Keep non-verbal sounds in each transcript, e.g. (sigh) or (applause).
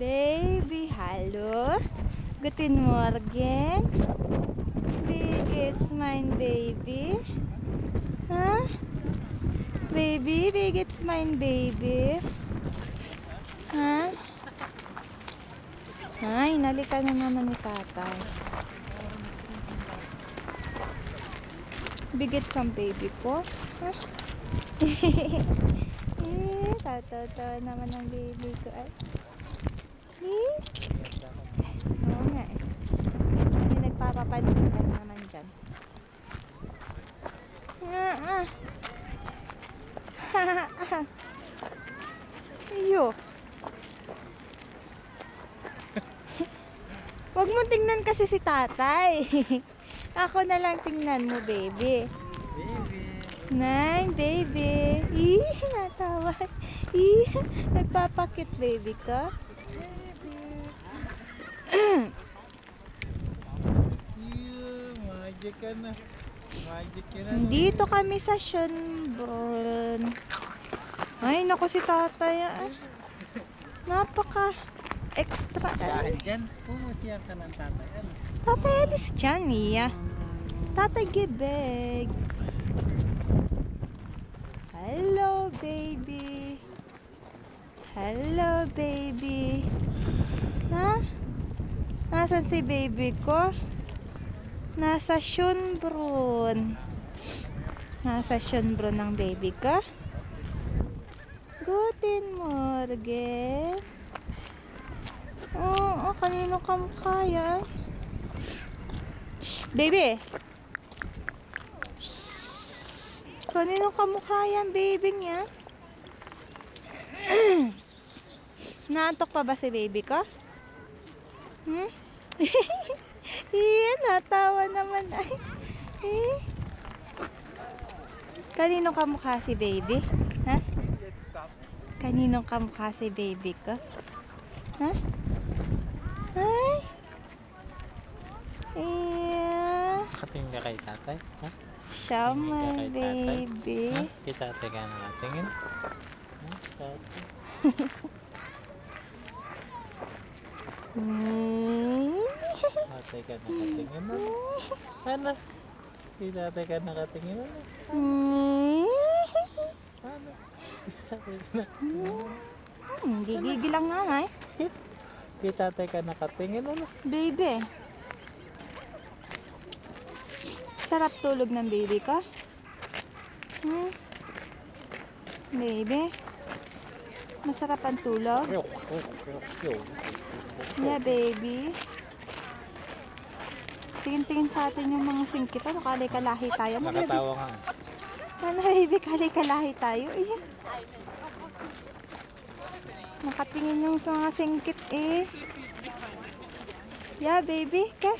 Baby, hallo. Guten Morgen. Wie geht's mein Baby? Ha? Baby, wie geht's mein Baby? Ha? Ay, nalika na naman ni tatay. Bigit sa baby ko. Ha? (laughs) eh, tatawa naman ang baby ko. Ay. Eh? Oo nga eh. May nagpapapansin ka na naman dyan. Ah, ah. Iyo. (laughs) Huwag mo tingnan kasi si tatay. (laughs) Ako na lang tingnan mo, baby. Baby. Nine, baby. Ih, natawa. Ih, nagpapakit, baby ka. Yeah, magic ka na. Magic ka na. Dito kami sa Schönbrunn. Ay, naku si tatay. ah. Napaka extra. Dahil dyan, pumusiyar ka ng tatay. Ano? Tatay alis dyan, Mia. Tatay gibig. Hello, baby. Hello, baby. Ha? Nasaan si baby ko? Nasa Schönbrunn. Nasa Schönbrunn ang baby ko. Guten Morgen. Oo, oh, kanino kamukha yan? Shh, baby. Kanino kamukha yan, baby niya? (clears throat) Naantok pa ba si baby ko? Hmm? (laughs) Naman. Ay. Eh. Kanino kamukha si baby? Ha? Kanino kamukha si baby ko? Ha? Ay. Iya. Nakatingin ka kay tatay? Ha? Siya, ka my baby. Ha? Kay tatay ka na natingin? Ha? Tatay? (laughs) Hmm. Tatay ka nakatingin? Ano? Ano? Kay tatay ka nakatingin? Ano? Hmm. Ano? Na- Hmm, gigigil lang nanay. Kay tatay ka nakatingin? Ano? Baby. Sarap tulog ng baby ko. Hmm? Baby. Masarap ang tulog. Yeah, baby. Tingin-tingin sa atin yung mga singkit. Ano, kalay-kalahi tayo. Ano? Nakatawa nga. Ano, baby, kalay-kalahi tayo. Ayan. Nakatingin yung sa mga singkit eh. Yeah, baby. Ka.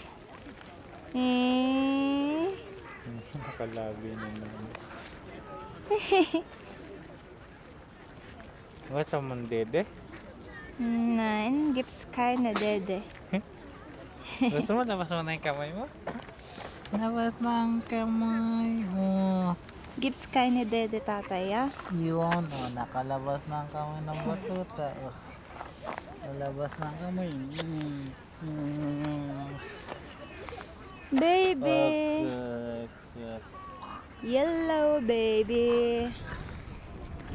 Eh. (laughs) Nakalabi na naman. (laughs) What's up, Mandede? Nein, gibt's keine Dede. Gusto mo, labas mo na yung kamay mo? Labas na ang kamay mo. Gibt's keine Dede, tatay, ah. Yun, oh, nakalabas na ang kamay ng batuta. Oh. Nalabas na ang kamay. Mm. Mm. Baby. Okay, okay. Yellow baby.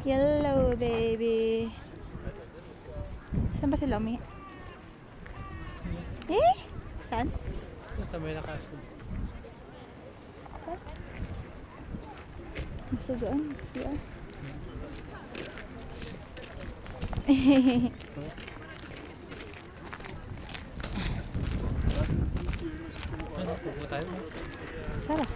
Yellow baby. Saan ba sila umi? Eh? Saan? Sa may nakasod. Nasa doon. Siya. Tara.